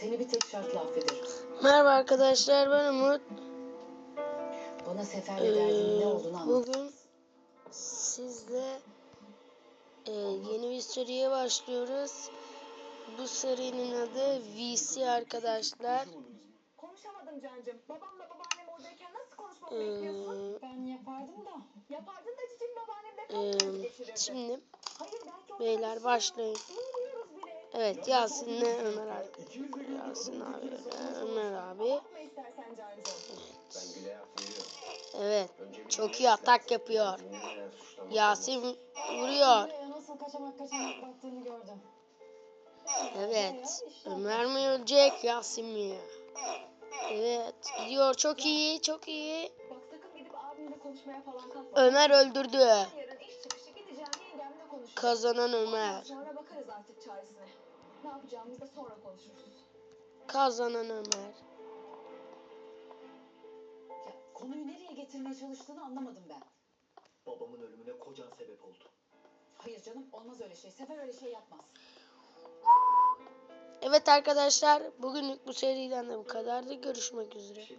Seni bir tek şartla affederim. Merhaba arkadaşlar ben Umut. Bana seferle derdinin ne Ee, olduğunu anlat. bugün sizle e, yeni bir seriye başlıyoruz. Bu serinin adı VC arkadaşlar. Konuşamadım Cancım. Babamla babaannem oradayken nasıl konuşmamı Ee, bekliyorsun? Ben yapardım da. Yapardın da cicim babaannem de e, krizi geçirirdi. şimdi Hayır beyler başlayın. Bilmiyoruz Evet Yasin'le Ömer abi. Yasin abi, Ömer abi. Evet bir çok iyi atak yapıyor. Yasin vuruyor. Evet. Ömer mi ölecek Yasin mi? Evet gidiyor çok iyi çok iyi. Ömer öldürdü. Kazanan Ömer. Sonra bakarız artık çaresine. Ne yapacağımızı da sonra konuşuruz. Kazanan Ömer. Ya, konuyu nereye getirmeye çalıştığını anlamadım ben. Babamın ölümüne kocan sebep oldu. Hayır canım olmaz öyle şey. Sefer öyle şey yapmaz. Evet arkadaşlar bugünlük bu seriden de bu kadardı. Görüşmek üzere.